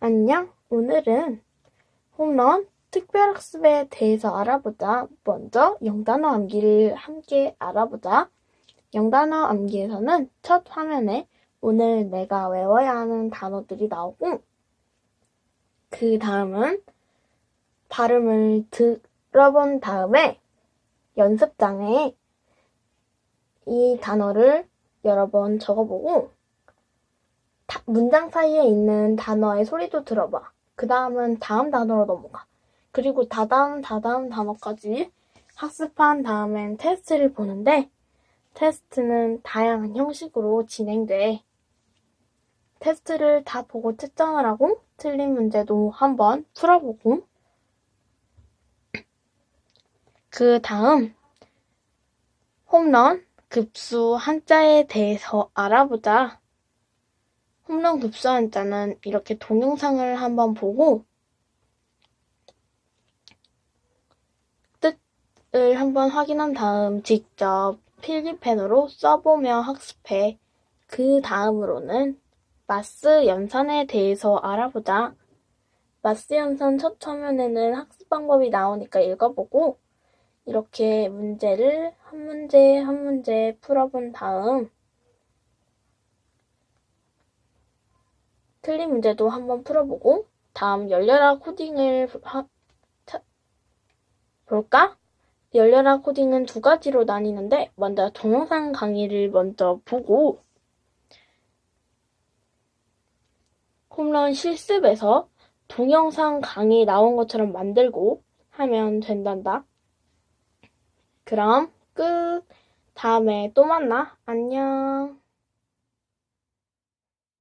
안녕. 오늘은 홈런 특별학습에 대해서 알아보자. 먼저 영단어 암기를 함께 알아보자. 영단어 암기에서는 첫 화면에 오늘 내가 외워야 하는 단어들이 나오고 그 다음은 발음을 들어본 다음에 연습장에 이 단어를 여러 번 적어보고 다- 문장 사이에 있는 단어의 소리도 들어봐. 그 다음은 다음 단어로 넘어가. 그리고 다다음, 다다음 단어까지 학습한 다음엔 테스트를 보는데, 테스트는 다양한 형식으로 진행돼. 테스트를 다 보고 채점을 하고, 틀린 문제도 한번 풀어보고, 그 다음, 홈런, 급수, 한자에 대해서 알아보자. 홈런 급수 한자는 이렇게 동영상을 한번 보고 뜻을 한번 확인한 다음 직접 필기펜으로 써보며 학습해. 그 다음으로는 마스 연산에 대해서 알아보자. 마스 연산 첫 화면에는 학습 방법이 나오니까 읽어보고 이렇게 문제를 한 문제 한 문제 풀어본 다음 틀린 문제도 한번 풀어보고 다음 열려라 코딩을 하- 차- 볼까? 열려라 코딩은 두 가지로 나뉘는데 먼저 동영상 강의를 먼저 보고 홈런 실습에서 동영상 강의 나온 것처럼 만들고 하면 된단다. 그럼 끝. 다음에 또 만나. 안녕.